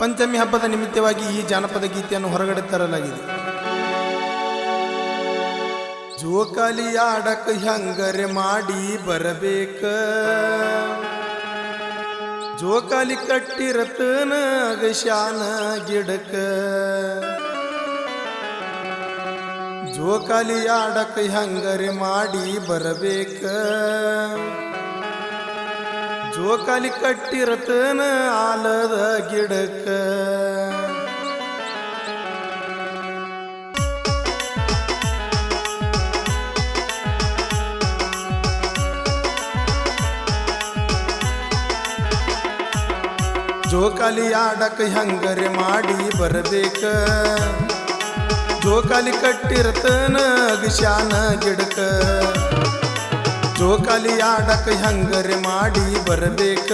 ಪಂಚಮಿ ಹಬ್ಬದ ನಿಮಿತ್ತವಾಗಿ ಈ ಜಾನಪದ ಗೀತೆಯನ್ನು ಹೊರಗಡೆ ತರಲಾಗಿದೆ. ಜೋಕಾಲಿ ಆಡಕ ಹೆಂಗರೆ ಮಾಡಿ ಬರಬೇಕ? ಜೋಕಾಲಿ ಕಟ್ಟಿರತನ ಅಗಶಾನ ಗಿಡಕ? ಜೋಕಾಲಿ ಆಡಕ ಹೆಂಗರೆ ಮಾಡಿ ಬರಬೇಕ? ಜೋಕಾಲಿ ಕಟ್ಟಿರತನ ಆಲದ ಗಿಡಕ ಜೋಕಾಲಿ ಆಡಕ್ಕೆ ಹೆಂಗರೆ ಮಾಡಿ ಬರಬೇಕ. ಜೋಕಾಲಿ ಕಟ್ಟಿರತನ ಅಗಶಾನ ಗಿಡಕ ಜೋಕಾಲಿ ಆಡಕ್ ಹೆಂಗರೆ ಮಾಡಿ ಬರಬೇಕ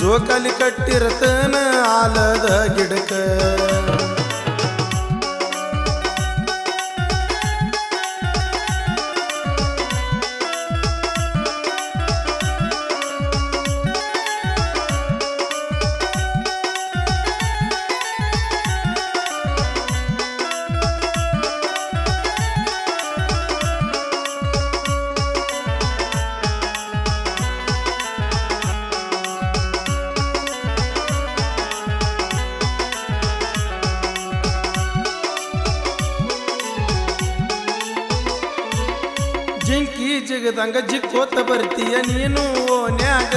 ಜೋಕಾಲಿ ಕಟ್ಟಿರತನ ಆಲದ ಗಿಡಕ ಜಿಗದಂಗ ಜಿಕ್ಕೋತ ಬರ್ತೀಯ ನೀನು ಓನ್ಯಾಗ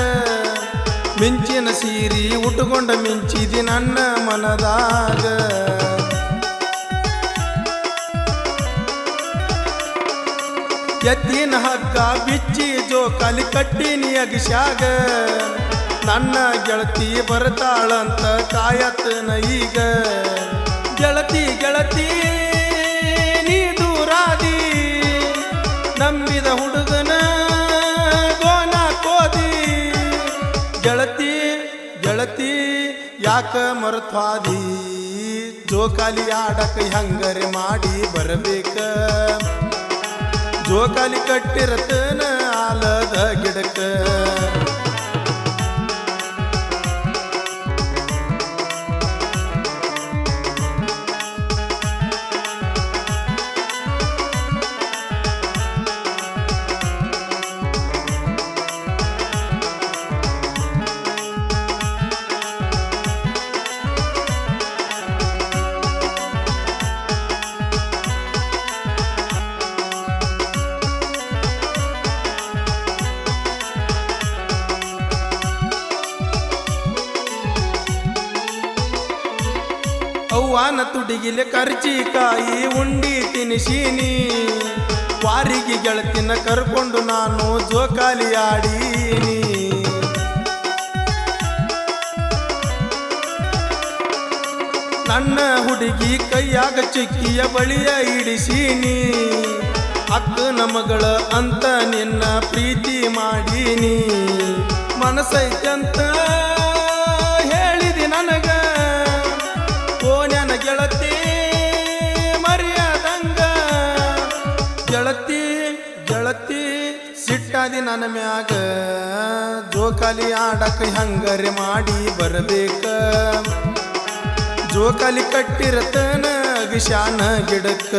ಮಿಂಚಿನ ಸೀರಿ ಉಟ್ಕೊಂಡ ಮಿಂಚಿದಿ ನನ್ನ ಮನದಾಗ. ಎದ್ದಿನ ಹಗ್ಗ ಬಿಚ್ಚಿ ಜೋಕಾಲಿ ಕಟ್ಟಿನಿ ಅಗಿಶಾಗ ನನ್ನ ಗೆಳತಿ ಬರ್ತಾಳಂತ ಕಾಯತ್ತನ ಈಗ. ಗೆಳತಿ ಗೆಳತಿ ಗೆಳತಿ ಗೆಳತಿ ಯಾಕ ಮರುತ್ವಾದಿ? ಜೋಕಾಲಿ ಆಡಕ ಹೆಂಗರೆ ಮಾಡಿ ಬರಬೇಕ? ಜೋಕಾಲಿ ಕಟ್ಟಿರತನ ಆಲದ ಗಿಡಕ ಅವ್ವಾನ ತುಡಿಗಿಲೆ ಕರ್ಚಿಕಾಯಿ ಉಂಡಿ ತಿನಿಸೀನಿ. ವಾರಿಗೆ ಗೆಳತಿನ ಕರ್ಕೊಂಡು ನಾನು ಜೋಕಾಲಿ ಆಡೀನಿ ನನ್ನ ಹುಡುಗಿ ಕೈಯಾಗ ಚಿಕ್ಕಿಯ ಬಳಿಯ ಇಡಿಸೀನಿ. ಅಕ್ಕ ನಮಗಳ ಅಂತ ನಿನ್ನ ಪ್ರೀತಿ ಮಾಡೀನಿ. ಮನಸ್ಸೈತಂತ ಹೇಳಿದಿ ನನಗ. ನನ್ನ ಮ್ಯಾಗ ಜೋಕಾಲಿ ಆಡಕ್ಕ ಹಂಗರೆ ಮಾಡಿ ಬರಬೇಕ. ಜೋಕಾಲಿ ಕಟ್ಟಿರತನ ವಿಶಾನ ಗಿಡಕ್ಕ.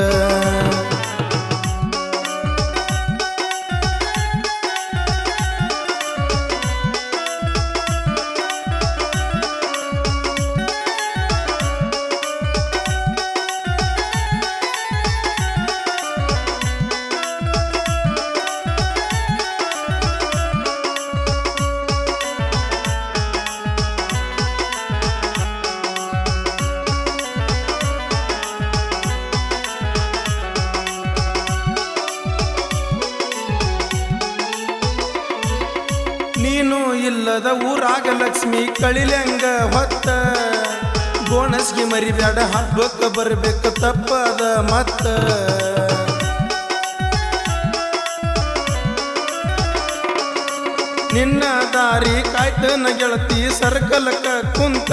ನೀನು ಇಲ್ಲದ ಊರಾಗ ಲಕ್ಷ್ಮಿ ಕಳಿಲೆಂಗ ಹೊತ್ತ. ಬೋನಸ್ಗೆ ಮರಿಬೇಡ ಹಬ್ಬಕ್ಕೆ ಬರ್ಬೇಕು ತಪ್ಪದ ಮತ್ತ. ನಿನ್ನ ದಾರಿ ಕಾಯ್ತನ ಗೆಳತಿ ಸರ್ಕಲಕ ಕುಂತ.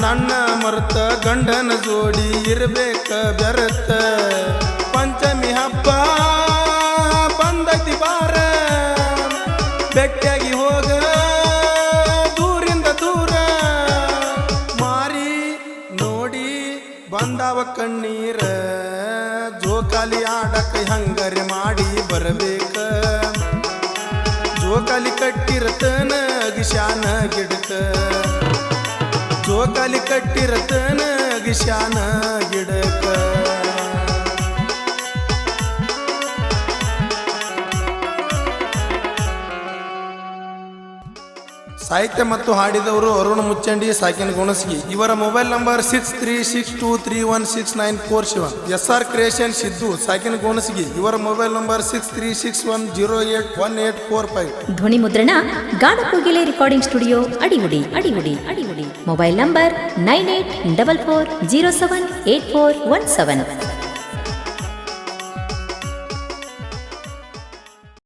ನನ್ನ ಮರ್ತ ಗಂಡನ ಜೋಡಿ ಇರ್ಬೇಕ ಬೆರತ. ಬಂದಾವ ಕಣ್ಣೀರ? ಜೋಕಾಲಿ ಆಡಕ್ಕೆ ಹಂಗರಿ ಮಾಡಿ ಬರಬೇಕ? ಜೋಕಾಲಿ ಕಟ್ಟಿರತನ ಅಗಿಶಾನ ಗಿಡಕ ಜೋಕಾಲಿ ಕಟ್ಟಿರತನ ಅಗಿಶಾನ ಗಿಡಕ ಸಾಹಿತ್ಯ ಮತ್ತು ಹಾಡಿದವರು ಅರುಣ್ ಮುಚ್ಚಂಡಿ, ಸಾಕಿನ ಗುಣಸ್ಗಿ. ಇವರ mobile number six three six two three one six nine four seven S R creation Siddu, ಸಾಕಿನ ಗುಣಸ್ಗಿ. ಇವರ mobile number six three six one zero eight one eight four five. ಧ್ವನಿ ಮುದ್ರಣ Ganakogile recording studio Adigudi Adigudi Adigudi. Mobile number nine eight double four zero seven eight four one seven.